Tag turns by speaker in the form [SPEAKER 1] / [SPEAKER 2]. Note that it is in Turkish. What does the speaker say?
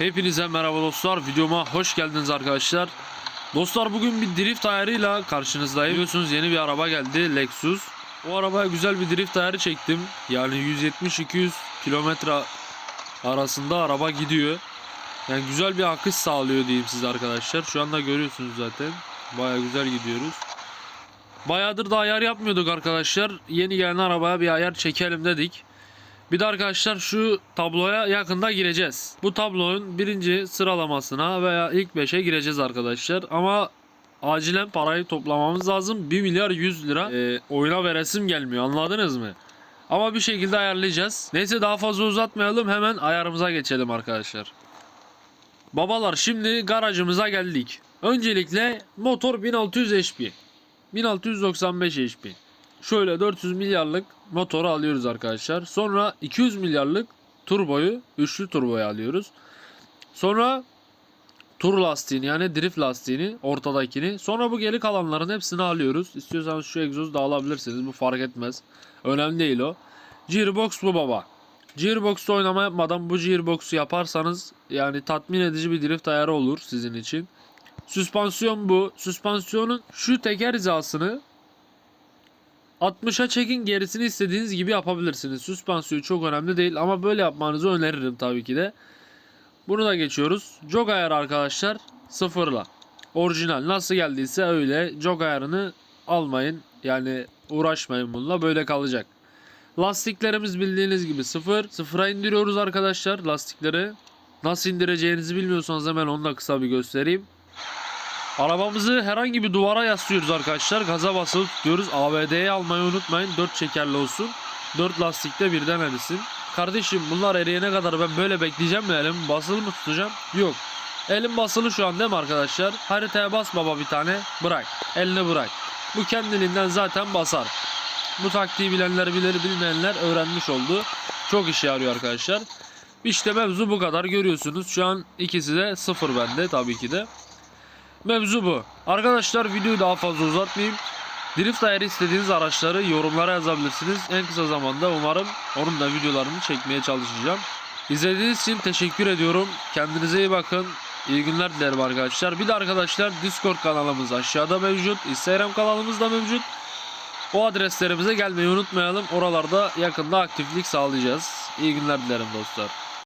[SPEAKER 1] Hepinize merhaba dostlar. Videoma hoş geldiniz arkadaşlar. Dostlar bugün bir drift ayarıyla karşınızdayım. Biliyorsunuz yeni bir araba geldi. Lexus. O arabaya güzel bir drift ayarı çektim. Yani 170-200 kilometre arasında araba gidiyor. Yani güzel bir akış sağlıyor diyeyim size arkadaşlar. Şu anda görüyorsunuz zaten. Baya güzel gidiyoruz. Bayağıdır da ayar yapmıyorduk arkadaşlar. Yeni gelen arabaya bir ayar çekelim dedik. Bir de arkadaşlar şu tabloya yakında gireceğiz. Bu tablonun birinci sıralamasına veya ilk 5'e gireceğiz arkadaşlar. Ama acilen parayı toplamamız lazım. 1 milyar 100 lira e, oyuna veresim gelmiyor anladınız mı? Ama bir şekilde ayarlayacağız. Neyse daha fazla uzatmayalım hemen ayarımıza geçelim arkadaşlar. Babalar şimdi garajımıza geldik. Öncelikle motor 1600 HP. 1695 HP. Şöyle 400 milyarlık motoru alıyoruz arkadaşlar. Sonra 200 milyarlık turboyu, üçlü turboyu alıyoruz. Sonra tur lastiğini yani drift lastiğini ortadakini. Sonra bu geri kalanların hepsini alıyoruz. İstiyorsanız şu egzozu da alabilirsiniz. Bu fark etmez. Önemli değil o. Gearbox bu baba. Gearbox'ta oynama yapmadan bu gearbox'u yaparsanız yani tatmin edici bir drift ayarı olur sizin için. Süspansiyon bu. Süspansiyonun şu teker hizasını 60'a çekin gerisini istediğiniz gibi yapabilirsiniz. Süspansiyon çok önemli değil ama böyle yapmanızı öneririm tabii ki de. Bunu da geçiyoruz. Jog ayarı arkadaşlar sıfırla. Orijinal nasıl geldiyse öyle jog ayarını almayın. Yani uğraşmayın bununla böyle kalacak. Lastiklerimiz bildiğiniz gibi sıfır. Sıfıra indiriyoruz arkadaşlar lastikleri. Nasıl indireceğinizi bilmiyorsanız hemen onu da kısa bir göstereyim. Arabamızı herhangi bir duvara yaslıyoruz arkadaşlar. Gaza basılı tutuyoruz. ABD'yi almayı unutmayın. 4 çekerli olsun. 4 lastikte birden erisin. Kardeşim bunlar eriyene kadar ben böyle bekleyeceğim mi? Elim basılı mı tutacağım? Yok. Elim basılı şu an değil mi arkadaşlar? Haritaya bas baba bir tane. Bırak. Elini bırak. Bu kendiliğinden zaten basar. Bu taktiği bilenler bilir bilmeyenler öğrenmiş oldu. Çok işe yarıyor arkadaşlar. İşte mevzu bu kadar görüyorsunuz. Şu an ikisi de sıfır bende tabii ki de. Mevzu bu. Arkadaşlar videoyu daha fazla uzatmayayım. Drift ayarı istediğiniz araçları yorumlara yazabilirsiniz. En kısa zamanda umarım onun da videolarını çekmeye çalışacağım. İzlediğiniz için teşekkür ediyorum. Kendinize iyi bakın. İyi günler dilerim arkadaşlar. Bir de arkadaşlar Discord kanalımız aşağıda mevcut. Instagram kanalımız da mevcut. O adreslerimize gelmeyi unutmayalım. Oralarda yakında aktiflik sağlayacağız. İyi günler dilerim dostlar.